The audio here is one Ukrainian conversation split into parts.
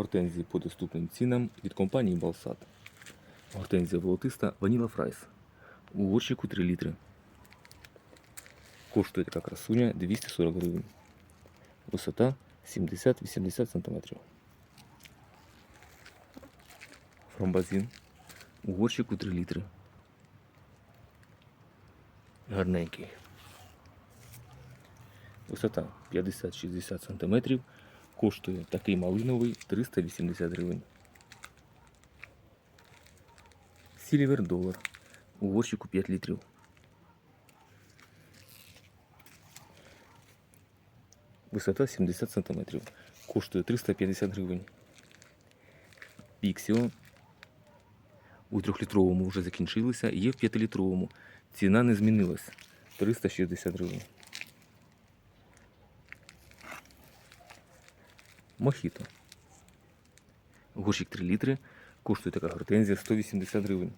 Гортензії по доступним цінам від компанії Балсат. Гортензія волотиста Ваніла Фрайс. У горщику 3 літри. Коштує така красуня 240 гривень. Висота 70-80 см. Фромбазин. У горщику 3 літри. Гарненький. Висота 50-60 см. Коштує такий малиновий 380 гривень. Сільвер долар. У горщику 5 літрів. Висота 70 см. Коштує 350 гривень. Піксіо. У 3-літровому вже закінчилися, є в 5-літровому. Ціна не змінилась. 360 гривень. Мохіто. Горщик 3 літри. Коштує така гортензія 180 гривень.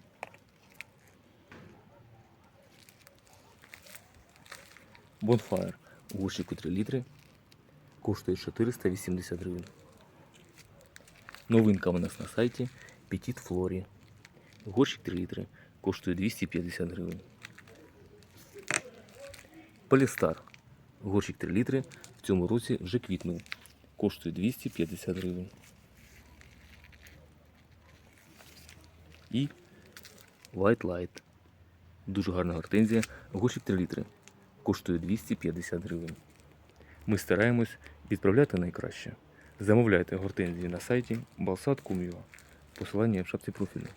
У горщику 3 літри. Коштує 480 гривень. Новинка у нас на сайті Petit Flori. Горщик 3 літри. Коштує 250 гривень. Полістар. Горщик 3 літри. В цьому році вже квітнув. Коштує 250 гривень. І White Light. Дуже гарна гортензія. Горщик 3 літри. Коштує 250 гривень. Ми стараємось відправляти найкраще. Замовляйте гортензії на сайті balsat.com.ua. Посилання в шапці профілю.